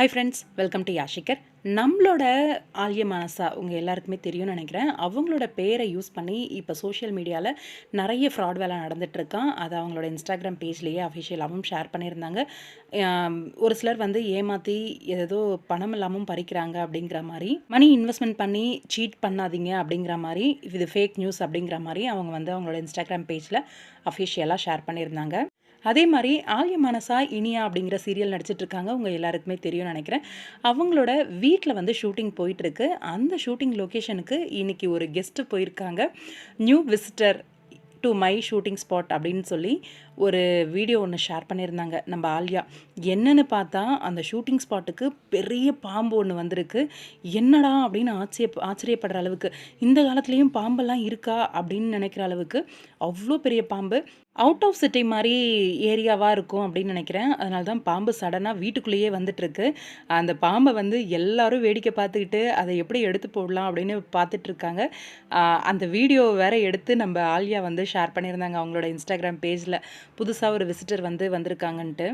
High friends welcome to யாஷிகர் நம்மளோட ஆல்ய மனசா உங்கள் எல்லாருக்குமே தெரியும்னு நினைக்கிறேன். அவங்களோட பேரை யூஸ் பண்ணி இப்போ சோஷியல் மீடியாவில் நிறைய ஃப்ராட் வேலை நடந்துட்டுருக்கான் அதை அவங்களோட இன்ஸ்டாகிராம் பேஜ்லேயே அஃபிஷியலாகவும் ஷேர் பண்ணியிருந்தாங்க. ஒரு சிலர் வந்து ஏமாற்றி ஏதோ பணம் இல்லாமல் பறிக்கிறாங்க அப்படிங்கிற மாதிரி மணி இன்வெஸ்ட்மெண்ட் பண்ணி சீட் பண்ணாதீங்க அப்படிங்கிற மாதிரி இது ஃபேக் நியூஸ் அப்படிங்கிற மாதிரி அவங்க வந்து அவங்களோட இன்ஸ்டாகிராம் பேஜில் அஃபிஷியலாக ஷேர் பண்ணியிருந்தாங்க. அதே மாதிரி ஆல்ய மனசா இனியா அப்படிங்கிற சீரியல் நடிச்சிட்ருக்காங்க. உங்கள் எல்லாருக்குமே தெரியும்னு நினைக்கிறேன். அவங்களோட வீட்டில் வந்து ஷூட்டிங் போயிட்டுருக்கு அந்த ஷூட்டிங் லொக்கேஷனுக்கு இன்னைக்கு ஒரு கெஸ்ட்டு போயிருக்காங்க. New visitor to my shooting spot அப்படின்னு சொல்லி ஒரு வீடியோ ஒன்று ஷேர் பண்ணியிருந்தாங்க நம்ம ஆல்யா. என்னன்னு பார்த்தா அந்த ஷூட்டிங் ஸ்பாட்டுக்கு பெரிய பாம்பு ஒன்று வந்திருக்கு. என்னடா அப்படின்னு ஆச்சரிய ஆச்சரியப்படுற அளவுக்கு. இந்த காலத்துலேயும் பாம்பெல்லாம் இருக்கா அப்படின்னு நினைக்கிற அளவுக்கு அவ்வளோ பெரிய பாம்பு. அவுட் ஆஃப் சிட்டி மாதிரி ஏரியாவாக இருக்கும் அப்படின்னு நினைக்கிறேன். அதனால தான் பாம்பு சடனாக வீட்டுக்குள்ளேயே வந்துட்டுருக்கு. அந்த பாம்பை வந்து எல்லாரும் வேடிக்கை பார்த்துக்கிட்டு அதை எப்படி எடுத்து போடலாம் அப்படின்னு பார்த்துட்ருக்காங்க அந்த வீடியோ வேற எடுத்து நம்ம ஆலியா வந்து ஷேர் பண்ணியிருந்தாங்க அவங்களோட இன்ஸ்டாகிராம் பேஜில் புதுசாக ஒரு விசிட்டர் வந்து வந்திருக்காங்கன்ட்டு.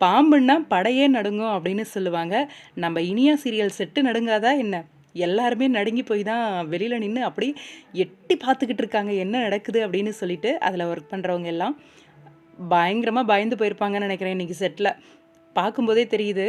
பாம்புன்னா படையே நடுங்கும் அப்படின்னு சொல்லுவாங்க. நம்ம இனியா சீரியல் செட்டு நடுங்காதா என்ன? எல்லாருமே நடுங்கி போய் தான் வெளியில் நின்று அப்படி எட்டி பார்த்துக்கிட்டு இருக்காங்க என்ன நடக்குது அப்படின்னு சொல்லிட்டு அதில் ஒர்க் பண்ணுறவங்க எல்லாம் பயங்கரமாக பயந்து போயிருப்பாங்கன்னு நினைக்கிறேன் இன்றைக்கி செட்டில் பார்க்கும்போதே தெரியுது.